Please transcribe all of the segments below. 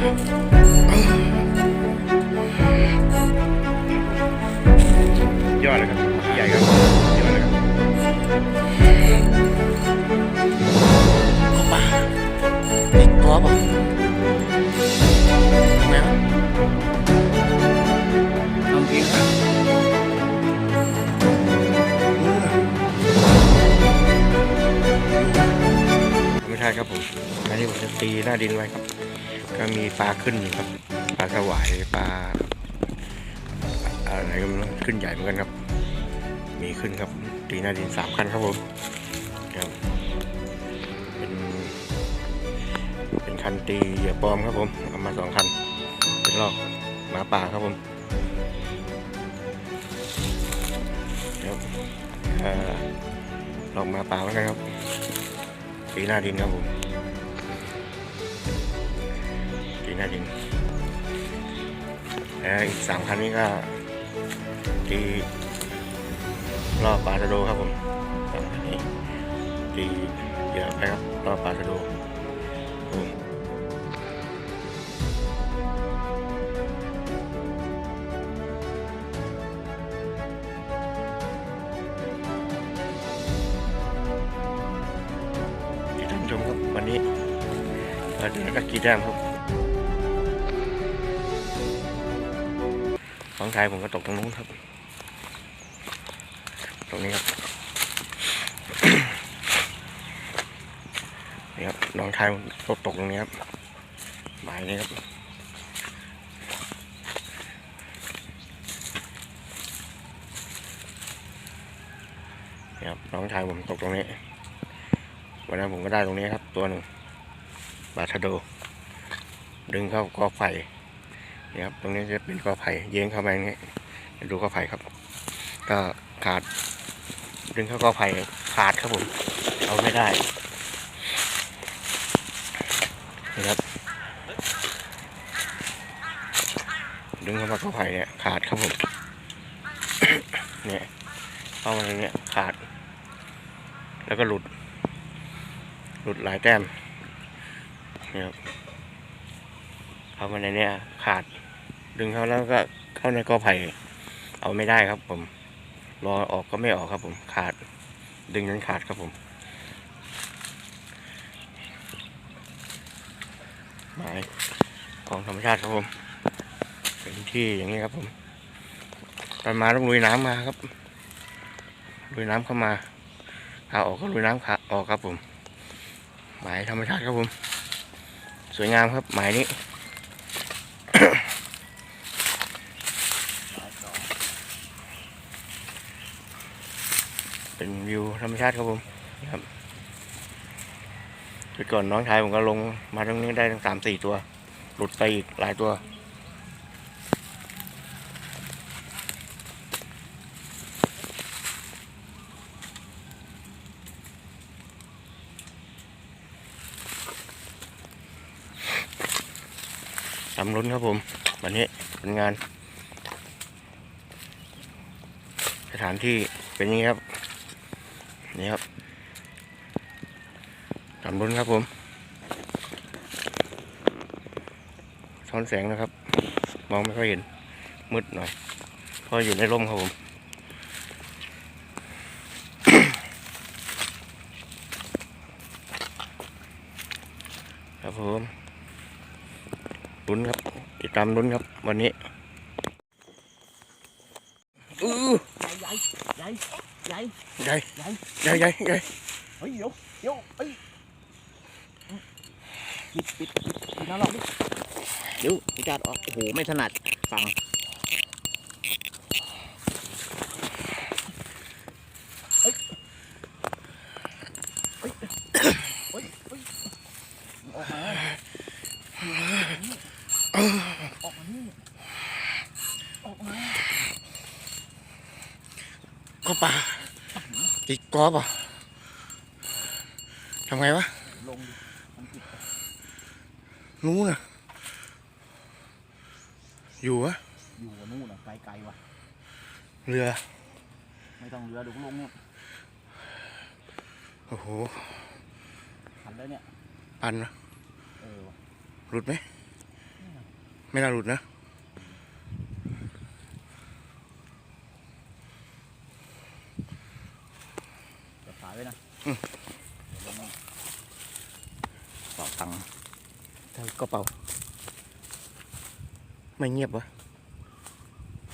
ยอดเลยครับใหญ่ครับยอดเลยครับป่าติดตัวป่ะทำไงวะทำเองครับไม่ใช่ครับผม อันนี้ผมจะตีหน้าดินไว้ครับ ก็มีปลาขึ้นอยู่ครับ ปลาสวายปลาอะไรก็ไม่รู้ขึ้นใหญ่เหมือนกันครับ มีขึ้นครับตีหน้าดินสามคันครับผมครับเป็นเป็นคันตีเหยื่อปลอมครับผมเอามาสองคัน เป็นลอกหมาป่าครับผมครับเอ่อลอกหมาป่าเหมือนกันครับตีหน้าดินครับผม น้าดินแล้วอีกสามคันนี้ก็ตีรอบปาตะโดครับผมสองคันนี้ตีเยอะไปครับรอบปาตะโดครับผมที่ท่านผู้ชมครับวันนี้เราจะนักกีแต้มครับ ของไทยผมก็ตกตรงนู้นครับ ตรงนี้ครับนี่ครับน้องชายผมตกตกตรงนี้ครับหมายนี้ครับนี่ครับน้องชายผมตกตรงนี้วันนั้นผมก็ได้ตรงนี้ครับ ตัวหนึ่งบาทาโด ดึงเข้ากอไผ่ นี่ครับตรงนี้จะเป็นกอไผ่เย้งเข้าไปนี้ดูกอไผ่ครับ ก็ขาด ดึงเข้ากอไผ่ขาดครับผมเอาไม่ได้นี่ครับดึงเข้ามากอไผ่เนี่ยขาดครับผมเนี่ยเข้ามาตรงเนี้ยขาด แล้วก็หลุด หลุดหลายแต้มนี่ครับเข้ามาในเนี้ยขาด ดึงเข้าแล้วก็เข้าในกอไผ่เอาไม่ได้ครับผม รอออกก็ไม่ออกครับ ผมขาด ดึงนั้นขาดครับผมหมายของธรรมชาติครับผม เป็นที่อย่างนี้ครับผมตอนมาต้องลุยน้ำมาครับลุยน้ำเข้ามาขาออกก็ลุยน้ำขาออกครับผม หมายธรรมชาติครับผม สวยงามครับหมายนี้ เป็นวิว ธรรมชาติครับผมครับจุดก่อนน้องชายผมก็ลงมาตรงนี้ได้ทั้งสามสี่ตัว หลุดไปอีกหลายตัวทำลุ้นครับผม วันนี้เป็นงาน สถานที่เป็นอย่างนี้ครับ นี่ครับทำลุ้นครับผมซ้อนแสงนะครับ มองไม่ค่อยเห็น มืดหน่อย เพราะอยู่ในร่มครับผมครับผมลุ้นครับ ติดตามลุ้นครับ วันนี้อู้ ใหญ่ใหญ่ ใหญ่ใหญ่ใหญ่ใหญ่ใหญ่ใหญ่เฮ้ยเดี๋ยวเดี๋ยวเฮ้ยปิดปิดปิดปิดน้ำหรอกดิเดี๋ยวพี่การออกโอ้โหไม่ถนัดฟังเฮ้ยเฮ้ยเฮ้ยเฮ้ยออกมาออกมานี่ออกมาก็ปลา ติดกอป่ะทำไงวะลงดิมันปิดนู้นน่ะ อยู่วะอยู่นู่นน่ะไกลๆว่ะ เรือ ไม่ต้องเรือเดี๋ยวกูลงเนี่ยโอ้โหหันแล้วเนี่ย ปันนะเออว่ะหลุดไหม ไม่น่าหลุดนะ จับขาไว้นะอืมเดี๋ยวลงมาเป่าตังค์ทางกระเป๋าไม่เงียบวะ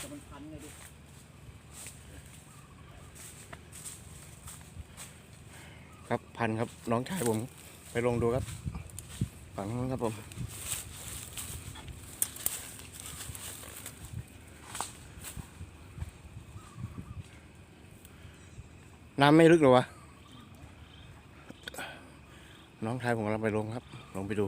จะมันพันเลยดิครับพันครับน้องชายผม ไปลงดูครับฝั่งนู้นครับผมน้ำไม่ลึกหรอวะ น้องชายผมกำลังไปลงครับ ลงไปดู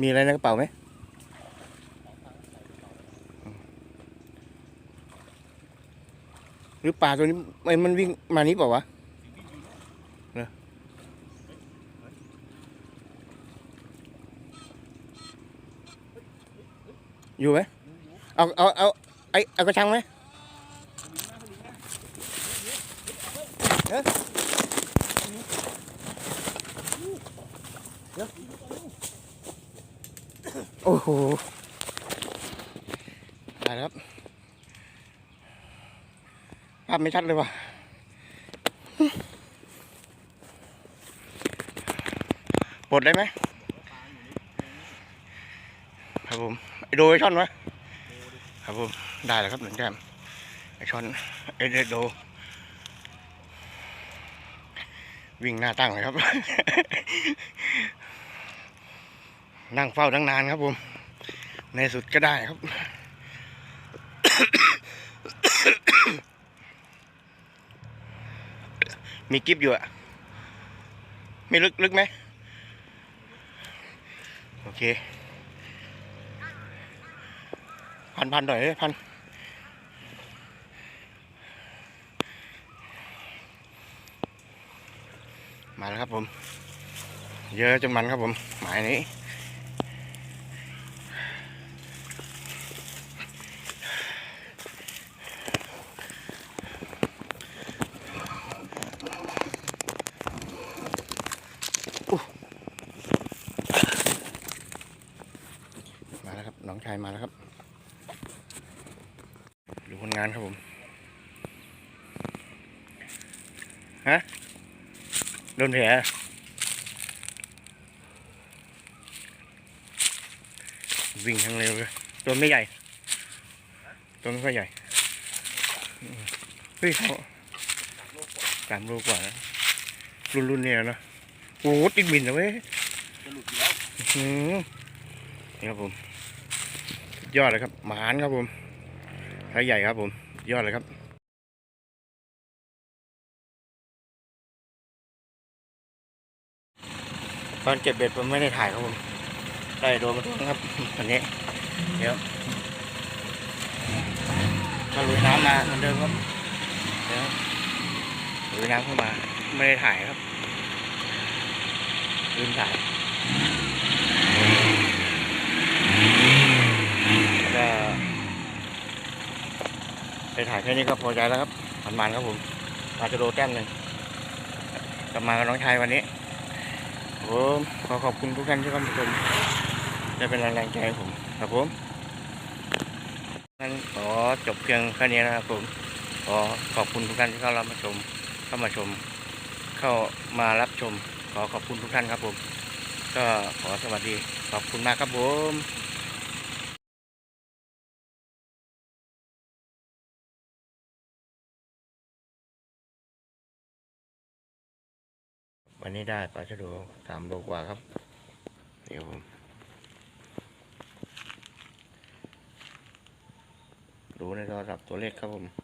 มีอะไรในกระเป๋าไหม หรือปลาตัวนี้มันมันวิ่งมานี้เปล่าวะเนอะอยู่ไหมเอาเอาเอา ไอ้เอากระชังไหมเอ๊ะเดี๋ยโอ้โหได้ครับภาพไม่ชัดเลยว่ะปลดได้ไหมครับผมไอโดไอช่อนวะ ครับผมได้แล้วครับหนึ่งแต้มไอช่อนไอเดโดวิ่งหน้าตั้งเลยครับ นั่งเฝ้าตั้งนานครับผม ในสุดก็ได้ครับ มีกิฟอยู่อะไม่ลึกลึกไหมโอเค พันพันหน่อยพันมาแล้วครับผม เยอะจนมันครับผม หมายนี้มาแล้วครับน้องชายมาแล้วครับ ลงานครับผมฮะโดนแผลวิ่งทั้งเร็วเลยตัวไม่ใหญ่ ตัวไม่ค่อยใหญ่เฮ้ยสามโลกว่าแล้วรุ่นรุ่นเนี่ยนะโอ้โหติดบินนะเว้ยหืมนี่ครับผม ยอดเลยครับหมานครับผม ไซส์ใหญ่ครับผม ยอดเลยครับตอนเก็บเบ็ดผมไม่ได้ถ่ายครับผมได้โดนมาตัวนึงครับวันนี้ เดี๋ยวก็ลุยน้ำมาเหมือนเดิมครับเดี๋ยวลุยน้ำเข้ามา ไม่ได้ถ่ายครับลืมถ่าย ก็ ไปถ่ายแค่นี้ก็พอใจแล้วครับมันมันครับผมปลาจจะโดแต้มหนึ่งกลับมากับน้องชายวันนี้ผมขอขอบคุณทุกท่านที่เข้ามาชมได้เป็นแรงใจให้ผมครับผมงั้นขอจบเพียงแค่นี้นะครับผมขอขอบคุณทุกท่านที่เข้ารับมาชม เข้ามาชม เข้ามารับชม ขอขอบคุณทุกท่านครับผม ก็ขอสวัสดีขอบคุณมากครับผม วันนี้ได้ปลาชะโดสามโลกว่าครับ เดี๋ยวผมดูในโทรศัพท์ตัวเลขครับผมเนี่ยครับสามโลกว่าครับผม